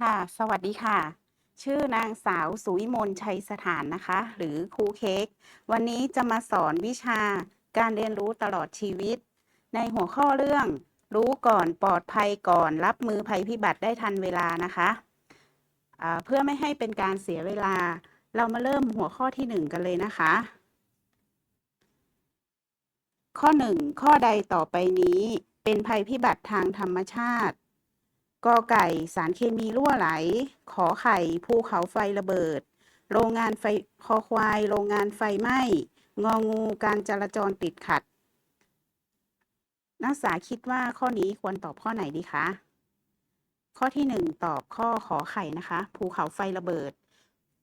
ค่ะ สวัสดีค่ะ ชื่อนางสาวสุวิมลชัยสถานนะคะ หรือครูเค้ก วันนี้จะมาสอนวิชาการเรียนรู้ตลอดชีวิต ในหัวข้อเรื่อง รู้ก่อนปลอดภัยก่อนรับมือภัยพิบัติได้ทันเวลานะคะอ่าเพื่อไม่ให้เป็นการเสียเวลา เรามาเริ่มหัวข้อที่หนึ่งกันเลยนะคะ ข้อหนึ่งข้อใดต่อไปนี้เป็นภัยพิบัติทางธรรมชาติ กอไก่สารเคมีรั่วไหล ขอไข่ภูเขาไฟระเบิด โรงงานไฟคอควาย โรงงานไฟไหม้ งองูการจราจรติดขัด นักศึกษาคิดว่าข้อนี้ควรตอบข้อไหนดีคะ ข้อที่หนึ่งตอบข้อขอไข่นะคะ ภูเขาไฟระเบิด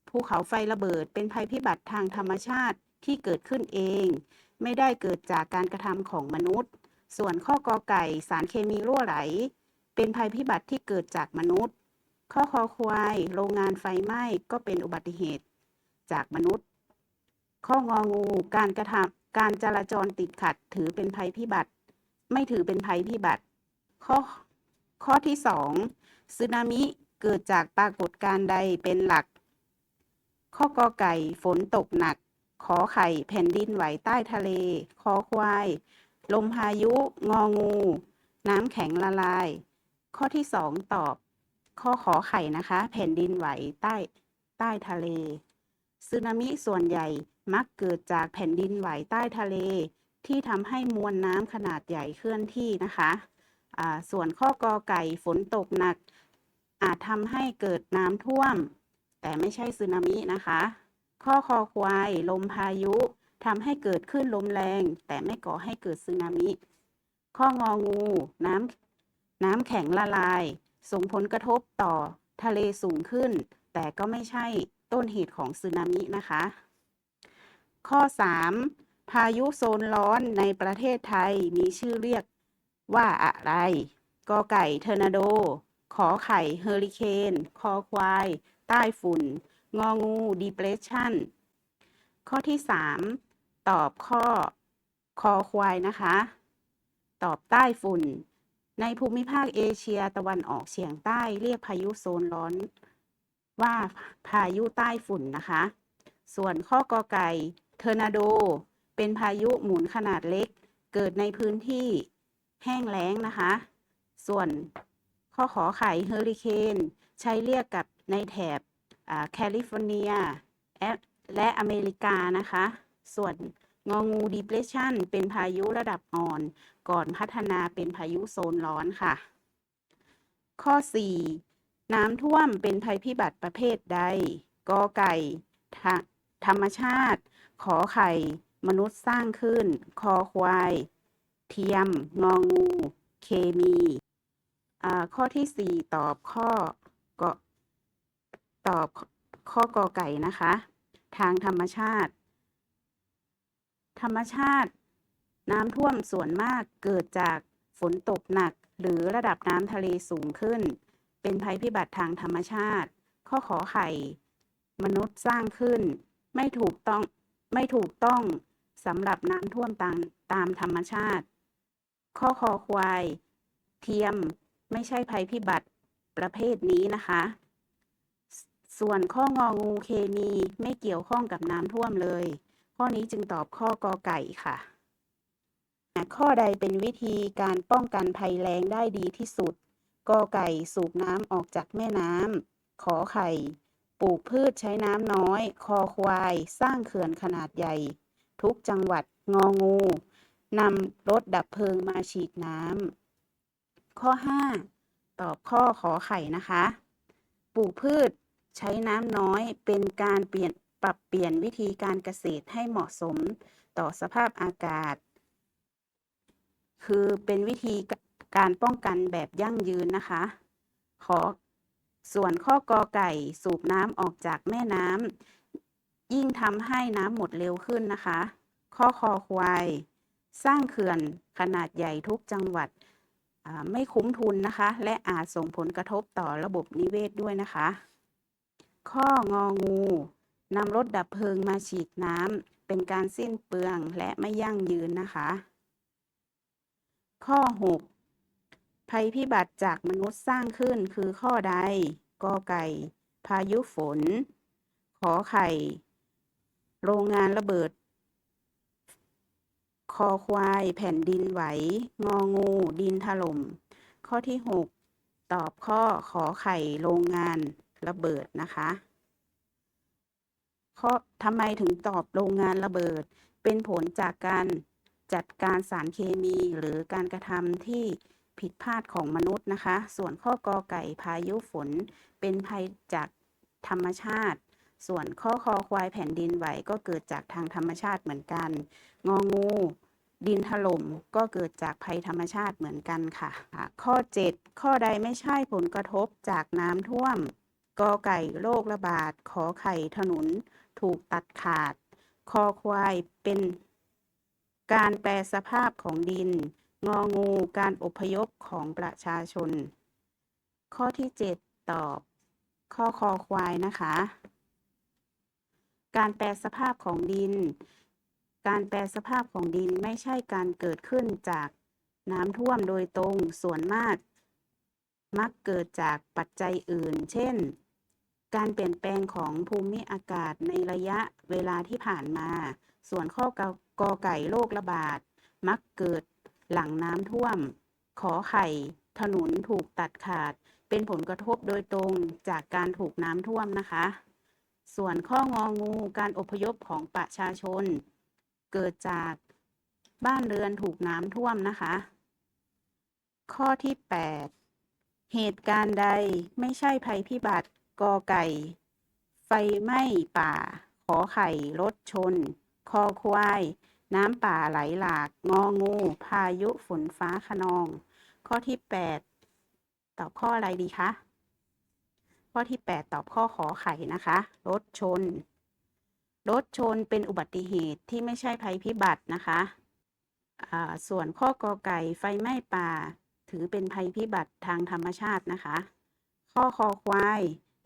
ภูเขาไฟระเบิดเป็นภัยพิบัติทางธรรมชาติที่เกิดขึ้นเอง ไม่ได้เกิดจากการกระทำของมนุษย์ ส่วนข้อกอไก่สารเคมีรั่วไหล เป็นภัยพิบัติที่เกิดจากมนุษย์ ข้อคอควาย โรงงานไฟไหม้ก็เป็นอุบัติเหตุจากมนุษย์ ข้ององู การกระทำการจราจรติดขัดถือเป็นภัยพิบัติ ไม่ถือเป็นภัยพิบัติ ข้อข้อที่สองสึนามิเกิดจากปรากฏการณ์ใดเป็นหลัก ข้อกอไก่ฝนตกหนัก ขอไข่แผ่นดินไหวใต้ทะเล คอควาย ลมพายุ งองู น้ำแข็งละลาย ข้อที่สองตอบ ข้อขอไข่นะคะ แผ่นดินไหวใต้ใต้ทะเลสึนามิส่วนใหญ่มักเกิดจากแผ่นดินไหวใต้ทะเล ที่ทำให้มวลน้ำขนาดใหญ่เคลื่อนที่นะคะส่วนข้อกอไก่ฝนตกหนัก อาจทำให้เกิดน้ำท่วม แต่ไม่ใช่สึนามินะคะ ข้อคอควาย ลมพายุทำให้เกิดขึ้นลมแรง แต่ไม่ก่อให้เกิดสึนามิ ข้ององู น้ำ น้ำแข็งละลาย ส่งผลกระทบต่อทะเลสูงขึ้น แต่ก็ไม่ใช่ต้นเหตุของสึนามินะคะ ข้อ 3 พายุโซนร้อนในประเทศไทยมีชื่อเรียกว่าอะไรกอไก่เทอร์นาโด ขอไข่เฮอริเคน คอควาย ใต้ฝุ่น งองูดีเพรสชันข้อที่ 3 ตอบข้อคอควายนะคะ ตอบใต้ฝุ่น ในภูมิภาคเอเชียตะวันออกเฉียงใต้เรียกพายุโซนร้อน ว่าพายุใต้ฝุ่นนะคะ ส่วนข้อกอไก่เทอร์นาโด เป็นพายุหมุนขนาดเล็ก เกิดในพื้นที่แห้งแล้งนะคะ ส่วนข้อขอไข่เฮอริเคนใช้เรียกกับในแถบแคลิฟอร์เนียและอเมริกานะคะ ส่วน งองู depression เป็นพายุระดับอ่อน ก่อนพัฒนาเป็นพายุโซนร้อนค่ะ ข้อ 4 น้ำท่วมเป็นภัยพิบัติประเภทใด กอไก่ ธรรมชาติ ขอไข่ มนุษย์สร้างขึ้น คอควาย เทียม งองู เคมีอ่าข้อที่ 4 ตอบข้อก็ตอบข้อกอไก่นะคะ ทางธรรมชาติ ธรรมชาติ น้ำท่วมส่วนมากเกิดจากฝนตกหนัก หรือระดับน้ำทะเลสูงขึ้น เป็นภัยพิบัติทางธรรมชาติ ข้อขอไข่ มนุษย์สร้างขึ้น ไม่ถูกต้องไม่ถูกต้องสำหรับน้ำท่วมตามตามธรรมชาติ ข้อคอควาย เทียมไม่ใช่ภัยพิบัติประเภทนี้นะคะ ส่วนข้ององูเคมีไม่เกี่ยวข้องกับน้ำท่วมเลย ข้อนี้จึงตอบข้อกอไก่ค่ะ ข้อใดเป็นวิธีการป้องกันภัยแล้งได้ดีที่สุดกอไก่สูบน้ำออกจากแม่น้ำขอไข่ ปลูกพืชใช้น้ำน้อย คอควาย สร้างเขื่อนขนาดใหญ่ ทุกจังหวัดงองูนำรถดับเพลิงมาฉีดน้ำข้อ 5 ตอบข้อขอไข่นะคะ ปลูกพืชใช้น้ำน้อยเป็นการเปลี่ยน ปรับเปลี่ยนวิธีการเกษตรให้เหมาะสมต่อสภาพอากาศ คือเป็นวิธีการป้องกันแบบยั่งยืนนะคะ ขอส่วนข้อกอไก่สูบน้ำออกจากแม่น้ำยิ่งทำให้น้ำหมดเร็วขึ้นนะคะ ข้อคอควาย สร้างเขื่อนขนาดใหญ่ทุกจังหวัดไม่คุ้มทุนนะคะ และอาจส่งผลกระทบต่อระบบนิเวศด้วยนะคะ ข้ององู นำรถดับเพลิงมาฉีดน้ำเป็นการสิ้นเปลืองและไม่ยั่งยืนนะคะ ข้อ 6 ภัยพิบัติจากมนุษย์สร้างขึ้นคือข้อใดกอไก่ พายุฝน ขอไข่ โรงงานระเบิด คอควาย แผ่นดินไหว งองู ดินถล่ม ข้อที่หกตอบข้อขอไข่โรงงานระเบิดนะคะ ข้อทำไมถึงตอบโรงงานระเบิด เป็นผลจากการจัดการสารเคมีหรือการกระทำที่ผิดพลาดของมนุษย์นะคะ ส่วนข้อกอไก่พายุฝน เป็นภัยจากธรรมชาติ ส่วนข้อคอควายแผ่นดินไหวก็เกิดจากทางธรรมชาติเหมือนกัน งองู ดินถล่มก็เกิดจากภัยธรรมชาติเหมือนกันค่ะ ข้อ 7 ข้อใดไม่ใช่ผลกระทบจากน้ำท่วมกอไก่โรคระบาด ขอไข่ถนน ถูกตัดขาด คอควายเป็นการแปลสภาพของดิน งองูการอพยพของประชาชน ข้อที่ 7 ตอบ ข้อคอควายนะคะ การแปลสภาพของดิน การแปลสภาพของดินไม่ใช่การเกิดขึ้นจากน้ำท่วมโดยตรงส่วนมาก มักเกิดจากปัจจัยอื่น เช่น การเปลี่ยนแปลงของภูมิอากาศในระยะเวลาที่ผ่านมา ส่วนข้อกอไก่โรคระบาด มักเกิดหลังน้ำท่วม ขอไข่ ถนนถูกตัดขาด เป็นผลกระทบโดยตรงจากการถูกน้ำท่วมนะคะ ส่วนข้ององูการอพยพของประชาชน เกิดจากบ้านเรือนถูกน้ำท่วมนะคะ ข้อที่ 8 เหตุการณ์ใดไม่ใช่ภัยพิบัติ กอไก่ ไฟไหม้ป่า ขอไข่รถชน คอควาย น้ำป่าไหลหลาก งองู พายุฝนฟ้าคะนอง ข้อที่ 8 ตอบข้ออะไรดีคะ ข้อที่ 8 ตอบข้อขอไข่นะคะ รถชน รถชนเป็นอุบัติเหตุที่ไม่ใช่ภัยพิบัตินะคะส่วนข้อกอไก่ไฟไหม้ป่า ถือเป็นภัยพิบัติทางธรรมชาตินะคะ ข้อคอควาย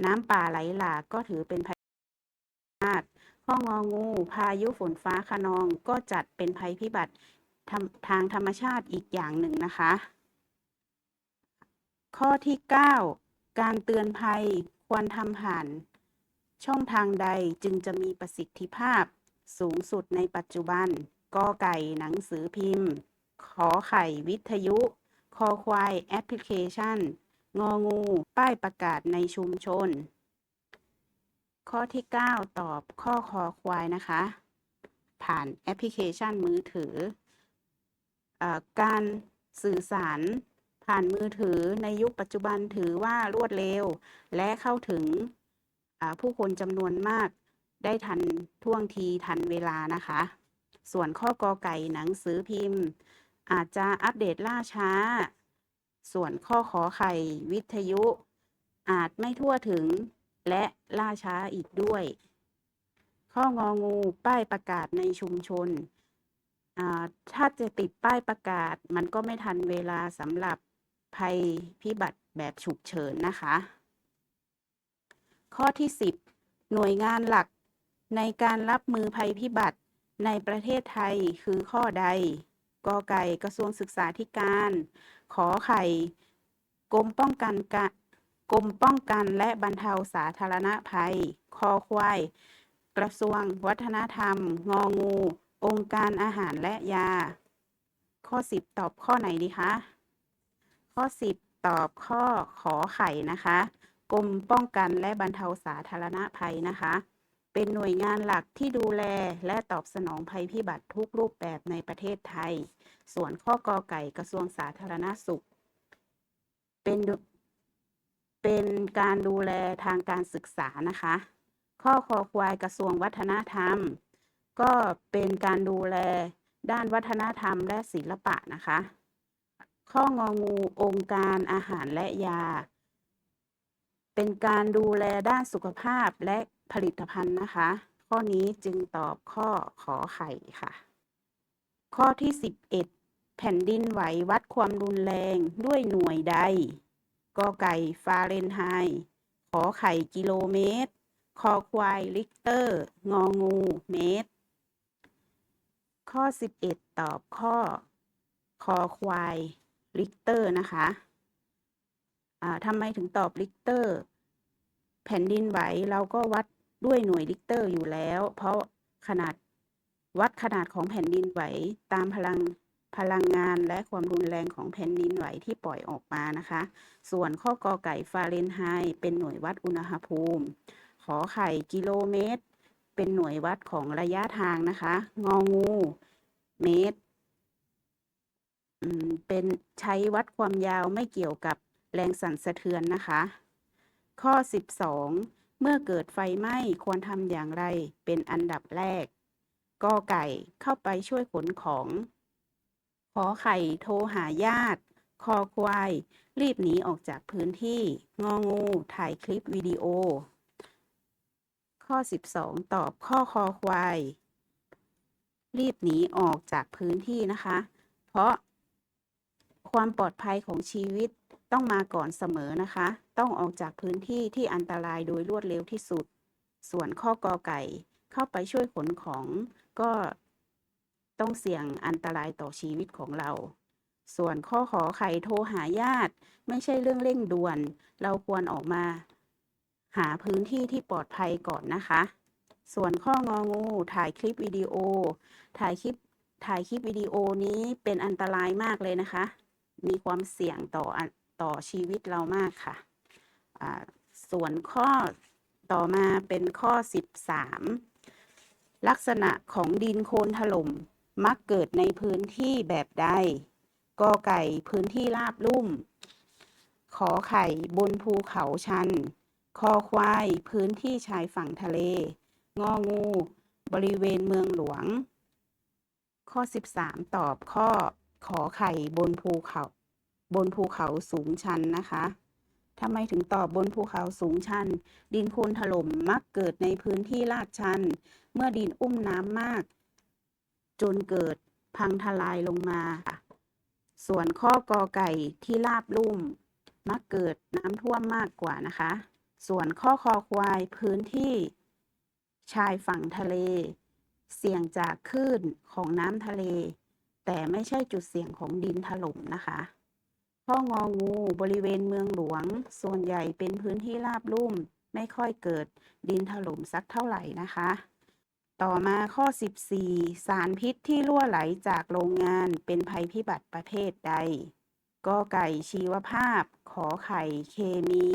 น้ำป่าไหลหลากก็ถือเป็นภัยพิบัติข้ององู พายุฝนฟ้าคะนองก็จัดเป็นภัยพิบัติทางธรรมชาติอีกอย่างหนึ่งนะคะ ข้อที่ 9 การเตือนภัยควรทำผ่าน ช่องทางใดจึงจะมีประสิทธิภาพสูงสุดในปัจจุบันกอไก่หนังสือพิมพ์ ขอไข่วิทยุ คอควายแอปพลิเคชัน งองู ป้ายประกาศในชุมชน ข้อที่ 9 ตอบข้อคอควายนะคะ ผ่านแอปพลิเคชันมือถืออการสื่อสารผ่านมือถือในยุคปัจจุบันถือว่ารวดเร็ว และเข้าถึงผู้คนจำนวนมากได้ทันท่วงทีทันเวลานะคะ ส่วนข้อกอไก่หนังสือพิมพ์ อาจจะอัปเดตล่าช้า ส่วนข้อขอไข่วิทยุ อาจไม่ทั่วถึงและล่าช้าอีกด้วย ข้ององูป้ายประกาศในชุมชน ถ้าจะติดป้ายประกาศ มันก็ไม่ทันเวลาสำหรับภัยพิบัติแบบฉุกเฉินนะคะ ข้อที่ 10 หน่วยงานหลักในการรับมือภัยพิบัติในประเทศไทยคือข้อใดกอไก่กระทรวงศึกษาธิการ ขอไข่กรมป้องกันกะกรมป้องกันและบรรเทาสาธารณภัย คอควาย กระทรวง วัฒนธรรม งองู องค์การอาหารและยา ข้อ 10 ตอบข้อไหนดีคะ ข้อ 10 ตอบข้อขอไข่นะคะ กรมป้องกันและบรรเทาสาธารณภัยนะคะ เป็นหน่วยงานหลักที่ดูแลและตอบสนองภัยพิบัติทุกรูปแบบในประเทศไทย ส่วนข้อกอไก่กระทรวงสาธารณสุข เป็นเป็นการดูแลทางการศึกษานะคะ ข้อคอควายกระทรวงวัฒนธรรม ก็เป็นการดูแลด้านวัฒนธรรมและศิลปะนะคะ ข้ององูองค์การอาหารและยา เป็นการดูแลด้านสุขภาพและ ผลิตภัณฑ์นะคะ ข้อนี้จึงตอบข้อขอไข่ค่ะ ข้อที่ 11 แผ่นดินไหววัดความรุนแรงด้วยหน่วยใดกอไก่ฟาเรนไฮต์ขอไข่กิโลเมตร คอควายลิกเตอร์ งองูเมตร ข้อ 11 ตอบข้อ คอควายลิกเตอร์นะคะทำไมถึงตอบลิกเตอร์ แผ่นดินไหวเราก็วัด ด้วยหน่วยริกเตอร์อยู่แล้ว เพราะขนาดวัดขนาดของแผ่นดินไหวตามพลังพลังงานและความรุนแรงของแผ่นดินไหวที่ปล่อยออกมานะคะ ส่วนข้อกอไก่ฟาเรนไฮต์เป็นหน่วยวัดอุณหภูมิ ขอไข่กิโลเมตร เป็นหน่วยวัดของระยะทางนะคะ งองู เมตรเป็นใช้วัดความยาวไม่เกี่ยวกับแรงสั่นสะเทือนนะคะ ข้อ 12 เมื่อเกิดไฟไหม้ควรทำอย่างไรเป็นอันดับแรกกอไก่เข้าไปช่วยขนของ ขอไข่โทรหาญาติ คอควาย รีบหนีออกจากพื้นที่ งองู ถ่ายคลิปวิดีโอ ข้อ 12 ตอบข้อคอควาย รีบหนีออกจากพื้นที่นะคะ เพราะ ความปลอดภัยของชีวิตต้องมาก่อนเสมอนะคะ ต้องออกจากพื้นที่ที่อันตรายโดยรวดเร็วที่สุด ส่วนข้อกอไก่ เข้าไปช่วยขนของก็ต้องเสี่ยงอันตรายต่อชีวิตของเรา ส่วนข้อขอไข่โทรหาญาติ ไม่ใช่เรื่องเร่งด่วน เราควรออกมา หาพื้นที่ที่ปลอดภัยก่อนนะคะ ส่วนข้ององูถ่ายคลิปวิดีโอ ถ่ายคลิปถ่ายคลิปวิดีโอนี้เป็นอันตรายมากเลยนะคะ มีความเสี่ยงต่อต่อชีวิตเรามากค่ะ ส่วนข้อต่อมาเป็นข้อ 13 ลักษณะของดินโคลนถล่มมักเกิดในพื้นที่แบบใดกอไก่พื้นที่ราบลุ่ม ขอไข่บนภูเขาชัน คอควายพื้นที่ชายฝั่งทะเล งองู บริเวณเมืองหลวง ข้อ 13 ตอบข้อ ขอไข่บนภูเขา บนภูเขาสูงชันนะคะทำไมถึงตอบบนภูเขาสูงชัน ดินโคลนถล่มมักเกิดในพื้นที่ลาดชัน เมื่อดินอุ้มน้ำมาก จนเกิดพังทลายลงมา ส่วนข้อกอไก่ที่ราบลุ่ม มักเกิดน้ำท่วมมากกว่านะคะ ส่วนข้อคอควายพื้นที่ ชายฝั่งทะเล เสี่ยงจากคลื่นของน้ำทะเล แต่ไม่ใช่จุดเสี่ยงของดินถล่มนะคะข้ององูบริเวณเมืองหลวง ส่วนใหญ่เป็นพื้นที่ราบลุ่ม ไม่ค่อยเกิดดินถล่มสักเท่าไหร่นะคะ ต่อมาข้อ 14 สารพิษที่รั่วไหลจากโรงงานเป็นภัยพิบัติประเภทใดกอไก่ชีวภาพ ขอไข่เคมี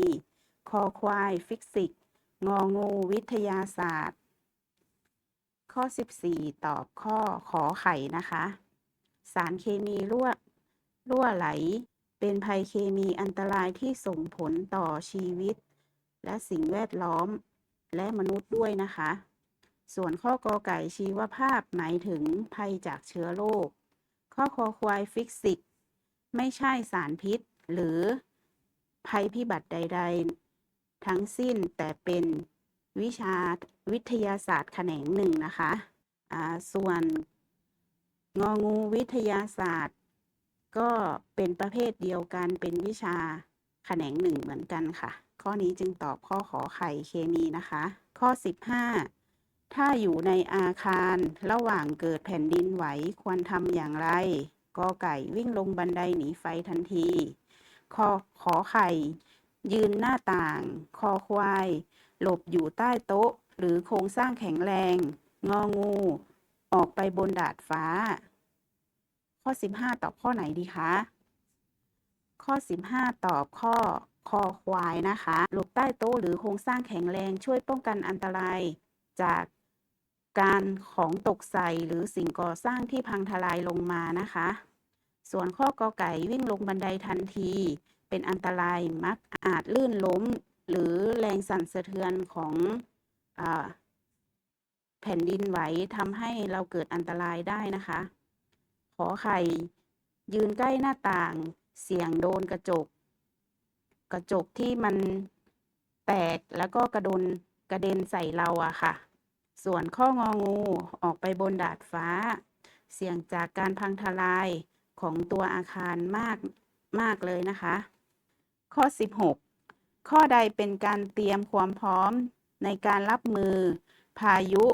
คอควายฟิสิกส์งองูวิทยาศาสตร์ ข้อ 14 ตอบข้อขอไข่นะคะ สารเคมีรั่วรั่วไหล เป็นภัยเคมีอันตรายที่ส่งผลต่อชีวิต และสิ่งแวดล้อมและมนุษย์ด้วยนะคะ ส่วนข้อกอไก่ชีวภาพหมายถึงภัยจากเชื้อโรค ข้อคอควายฟิสิก ไม่ใช่สารพิษ หรือภัยพิบัติใด ๆ ทั้งสิ้นแต่เป็นวิชาวิทยาศาสตร์แขนงหนึ่งนะคะ ส่วน งองูวิทยาศาสตร์ ก็เป็นประเภทเดียวกันเป็นวิชาแขนงหนึ่งเหมือนกันค่ะ ข้อนี้จึงตอบข้อขอไข่เคมีนะคะ ข้อ 15 ถ้าอยู่ในอาคารระหว่างเกิดแผ่นดินไหวควรทำอย่างไรกอไก่วิ่งลงบันไดหนีไฟทันทีคอขอไข่ ยืนหน้าต่าง คอควาย หลบอยู่ใต้โต๊ะ หรือโครงสร้างแข็งแรง งองู ออกไปบนดาดฟ้า ข้อ 15 ตอบข้อไหนดีคะ ข้อ 15 ตอบข้อคอควายนะคะหลบใต้โต๊ะหรือโครงสร้างแข็งแรงช่วยป้องกันอันตราย จากการของตกใส่หรือสิ่งก่อสร้างที่พังทลายลงมานะคะ ส่วนข้อกอไก่วิ่งลงบันไดทันที เป็นอันตรายมักอาจลื่นล้ม หรือแรงสั่นสะเทือนของอแผ่นดินไหวทำให้เราเกิดอันตรายได้นะคะ ขอไข่ ยืนใกล้หน้าต่าง เสี่ยงโดนกระจก กระจกที่มันแตกแล้วก็กระดนกระเด็นใส่เราอะค่ะ ส่วนข้ององูออกไปบนดาดฟ้า เสี่ยงจากการพังทลายของตัวอาคารมากมากเลยนะคะ ข้อ 16 ข้อใดเป็นการเตรียมความพร้อมในการรับมือพายุ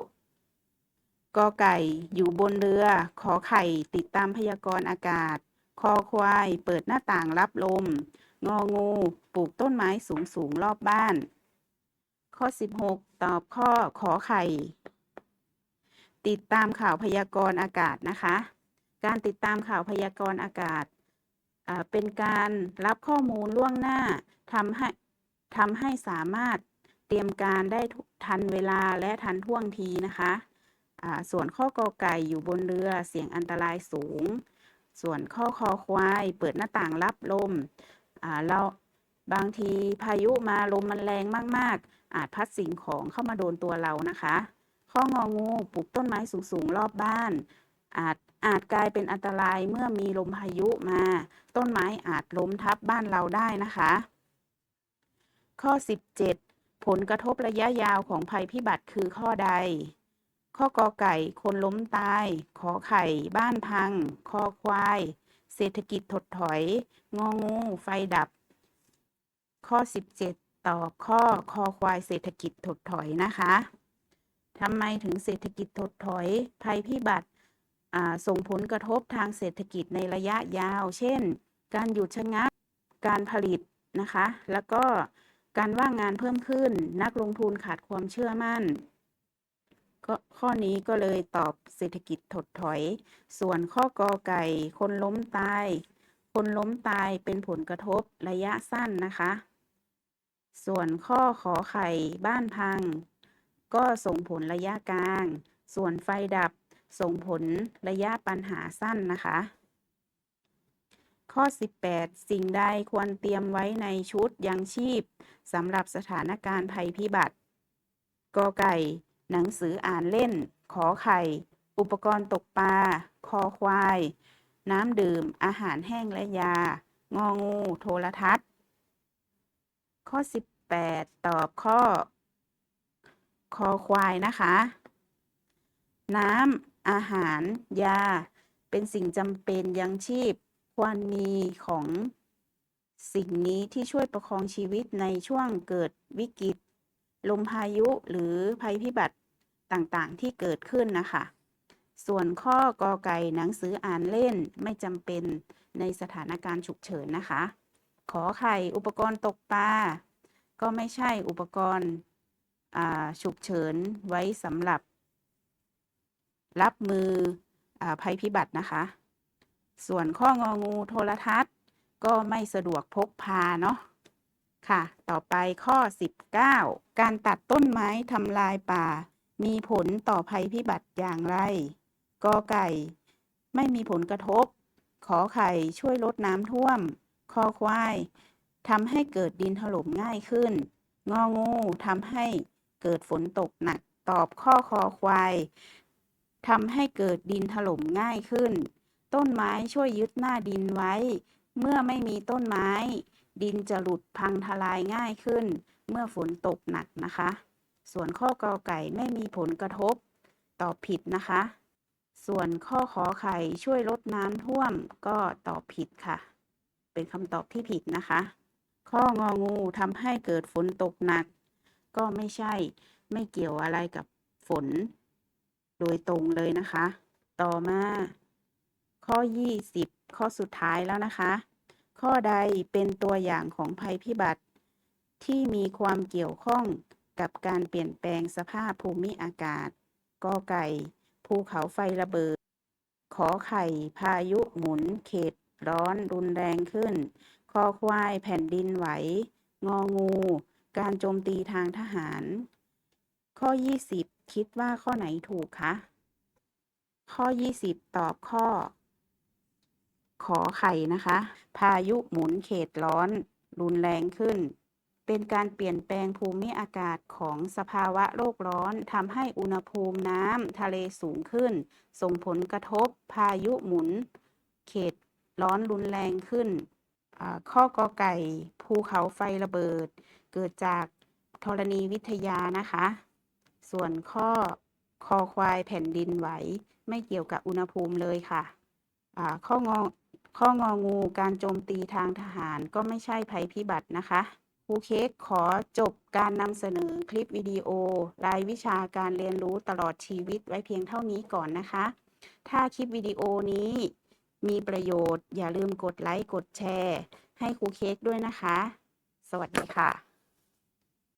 กอไก่อยู่บนเรือ ขอไข่ติดตามพยากรณ์อากาศ คอควายเปิดหน้าต่างรับลม งองูปลูกต้นไม้สูงสูงรอบบ้าน ข้อ 16 ตอบข้อขอไข่ ติดตามข่าวพยากรณ์อากาศนะคะ การติดตามข่าวพยากรณ์อากาศ เป็นการรับข้อมูลล่วงหน้าทำให้ทำให้สามารถเตรียมการได้ทันเวลาและทันท่วงทีนะคะ ส่วนข้อกอไก่อยู่บนเรือเสี่ยงอันตรายสูง ส่วนข้อคอควายเปิดหน้าต่างรับลมเราบางทีพายุมาลมมันแรงมาก ๆ อาจพัดสิ่งของเข้ามาโดนตัวเรานะคะ ข้ององูปลูกต้นไม้สูง ๆ รอบบ้าน อาจอาจกลายเป็นอันตรายเมื่อมีลมพายุมา ต้นไม้อาจล้มทับบ้านเราได้นะคะ ข้อ 17 ผลกระทบระยะยาวของภัยพิบัติคือข้อใด ข้อกอไก่คนล้มตาย ขอไข่บ้านพัง คอควาย เศรษฐกิจถดถอย งองู ไฟดับ ข้อ 17 ตอบข้อคอควายเศรษฐกิจถดถอยนะคะทำไมถึงเศรษฐกิจถดถอย ภัยพิบัติส่งผลกระทบทางเศรษฐกิจในระยะยาว เช่น การหยุดชะงัก การผลิตนะคะ แล้วก็การว่างงานเพิ่มขึ้น นักลงทุนขาดความเชื่อมั่น ข้อนี้ก็เลยตอบเศรษฐกิจถดถอย ส่วนข้อกอไก่ คนล้มตาย คนล้มตายเป็นผลกระทบระยะสั้นนะคะ ส่วนข้อขอไข่บ้านพัง ก็ส่งผลระยะกลาง ส่วนไฟดับส่งผลระยะปัญหาสั้นนะคะ ข้อ 18 สิ่งใดควรเตรียมไว้ในชุดยังชีพสำหรับสถานการณ์ภัยพิบัติกอไก่ หนังสืออ่านเล่น ขอไข่ อุปกรณ์ตกปลา คอควาย น้ำดื่ม อาหารแห้งและยา งองู โทรทัศน์ ข้อ 18 ตอบข้อ คอควายนะคะ น้ำ อาหาร ยา เป็นสิ่งจำเป็นยังชีพ ควรมีของสิ่งนี้ที่ช่วยประคองชีวิตในช่วงเกิดวิกฤต ลมพายุหรือภัยพิบัติ ต่างๆ ที่เกิดขึ้นนะคะ ส่วนข้อกอไก่หนังสืออ่านเล่นไม่จำเป็นในสถานการณ์ฉุกเฉินนะคะ ขอไข่อุปกรณ์ตกปลาก็ไม่ใช่อุปกรณ์ฉุกเฉินไว้สำหรับ รับมืออภัยพิบัตินะคะ ส่วนข้ององูโทรทัศน์ ก็ไม่สะดวกพกพาเนาะค่ะ ต่อไปข้อ 19 การตัดต้นไม้ทำลายป่า มีผลต่อภัยพิบัติอย่างไร กอไก่ ไม่มีผลกระทบ ขอไข่ช่วยลดน้ำท่วม คอควายทำให้เกิดดินถล่มง่ายขึ้น งองูทำให้เกิดฝนตกหนัก ตอบข้อคอควายทำให้เกิดดินถล่มง่ายขึ้น ต้นไม้ช่วยยึดหน้าดินไว้ เมื่อไม่มีต้นไม้ ดินจะหลุดพังทลายง่ายขึ้น เมื่อฝนตกหนักนะคะ ส่วนข้อกอไก่ไม่มีผลกระทบ ตอบผิดนะคะ ส่วนข้อขอไข่ช่วยลดน้ำท่วมก็ตอบผิดค่ะ เป็นคำตอบที่ผิดนะคะ ข้ององูทำให้เกิดฝนตกหนัก ก็ไม่ใช่ไม่เกี่ยวอะไรกับฝน โดยตรงเลยนะคะ ต่อมา ข้อ 20 ข้อสุดท้ายแล้วนะคะ ข้อใดเป็นตัวอย่างของภัยพิบัติ ที่มีความเกี่ยวข้อง กับการเปลี่ยนแปลงสภาพภูมิอากาศกอไก่ ภูเขาไฟระเบิด ขอไข่ พายุหมุน เขตร้อนรุนแรงขึ้น คอควายแผ่นดินไหว งองู การโจมตีทางทหาร ข้อ 20 คิดว่าข้อไหนถูกคะ ข้อ 20 ตอบข้อ ขอไข่นะคะ พายุหมุนเขตร้อน รุนแรงขึ้น เป็นการเปลี่ยนแปลงภูมิอากาศของสภาวะโลกร้อนทำให้อุณหภูมิน้ำทะเลสูงขึ้น ส่งผลกระทบพายุหมุน เขตร้อนรุนแรงขึ้น ข้อกอไก่ภูเขาไฟระเบิด เกิดจากธรณีวิทยานะคะ ส่วนข้อคอควายแผ่นดินไหว ไม่เกี่ยวกับอุณหภูมิเลยค่ะข้องอข้ององูการโจมตีทางทหารก็ไม่ใช่ภัยพิบัตินะคะ รูเค้กขอจบการนำเสนอคลิปวิดีโอ รายวิชาการเรียนรู้ตลอดชีวิตไว้เพียงเท่านี้ก่อนนะคะ ถ้าคลิปวิดีโอนี้มีประโยชน์อย่าลืมกดไลค์ กดแชร์ ให้ครูเค้กด้วยนะคะ สวัสดีค่ะ